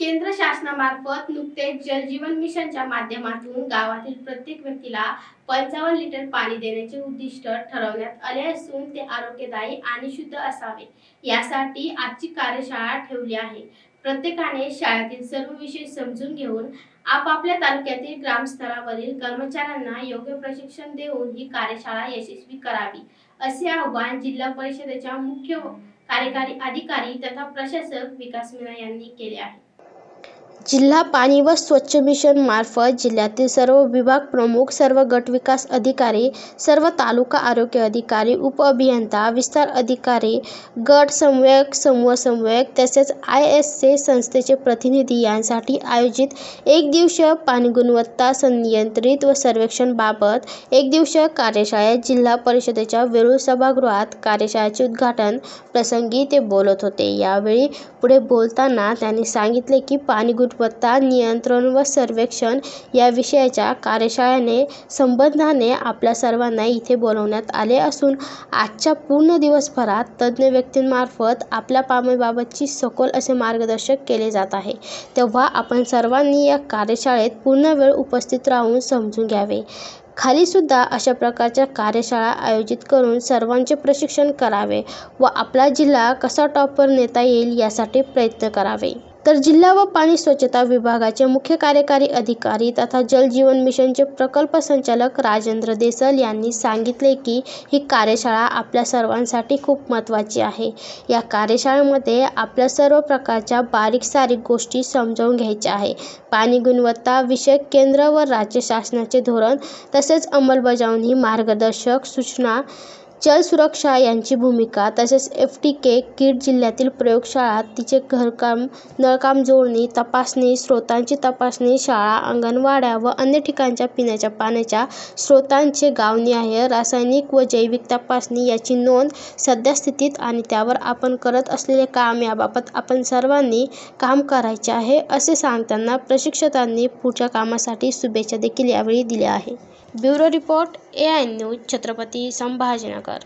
केंद्र शासनामार्फत नुकतेच जलजीवन मिशनच्या माध्यमातून गावातील प्रत्येक व्यक्तीला पंचावन्न लिटर पाणी देण्याचे उद्दिष्ट ठरवण्यात आले असून ते आरोग्यदायी आणि शुद्ध असावे यासाठी आजची कार्यशाळा ठेवली आहे. प्रत्येकाने शाळेतील सर्व विषय समजून घेऊन आपापल्या तालुक्यातील ग्रामस्तरावरील कर्मचाऱ्यांना योग्य प्रशिक्षण देऊन ही कार्यशाळा यशस्वी करावी असे आवाहन जिल्हा परिषदेच्या मुख्य कार्यकारी अधिकारी तथा प्रशासक विकास मीना यांनी केले आहे. जिल्हा पाणी व स्वच्छ मिशन मार्फत जिल्ह्यातील सर्व विभाग प्रमुख सर्व गट विकास अधिकारी सर्व तालुका आरोग्य अधिकारी उपअभियंता विस्तार अधिकारी गट समन्वयक समूह समन्वयक तसेच आय एस ए संस्थेचे प्रतिनिधी यांसाठी आयोजित एक दिवसीय पाणी गुणवत्ता संनियंत्रित व सर्वेक्षणबाबत एक दिवसीय कार्यशाळेत जिल्हा परिषदेच्या वेरूळ सभागृहात कार्यशाळेचे उद्घाटन प्रसंगी ते बोलत होते. यावेळी पुढे बोलताना त्यांनी सांगितले की पाणी गुणवत्ता नियंत्रण व सर्वेक्षण या विषयाच्या कार्यशाळेने संबंधाने आपल्या सर्वांना इथे बोलवण्यात आले असून आजच्या पूर्ण दिवसभरात तज्ज्ञ व्यक्तींमार्फत आपल्या पामेबाबतची सखोल असे मार्गदर्शक केले जात आहे. तेव्हा आपण सर्वांनी या कार्यशाळेत पूर्ण वेळ उपस्थित राहून समजून घ्यावे. खाली सुद्धा अशा प्रकारच्या कार्यशाळा आयोजित करून सर्वांचे प्रशिक्षण करावे व आपला जिल्हा कसा टॉपवर नेता येईल यासाठी प्रयत्न करावे. तर जिल्हा व पाणी स्वच्छता विभागाचे मुख्य कार्यकारी अधिकारी तथा जल जीवन मिशनचे प्रकल्प संचालक राजेंद्र देसल यांनी सांगितले की ही कार्यशाळा आपल्या सर्वांसाठी खूप महत्त्वाची आहे. या कार्यशाळेमध्ये आपल्या सर्व प्रकारच्या बारीक सारीक गोष्टी समजावून घ्यायच्या आहे. पाणी गुणवत्ता विषयक केंद्र व राज्य शासनाचे धोरण तसेच अंमलबजावणी मार्गदर्शक सूचना जलसुरक्षा यांची भूमिका तसेच एफ टी के किट जिल्ह्यातील प्रयोगशाळा तिचे घरकाम नळकाम जोडणी तपासणी स्रोतांची तपासणी शाळा अंगणवाड्या व अन्य ठिकाणच्या पिण्याच्या पाण्याच्या स्रोतांचे गावनिहाय रासायनिक व जैविक तपासणी याची नोंद सद्यस्थितीत आणि त्यावर आपण करत असलेले काम याबाबत आपण सर्वांनी काम करायचे आहे असे सांगताना प्रशिक्षकांनी पुढच्या कामासाठी शुभेच्छा देखील यावेळी दिल्या आहे bureau report A I News Chhatrapati Sambhajinagar. Sarkar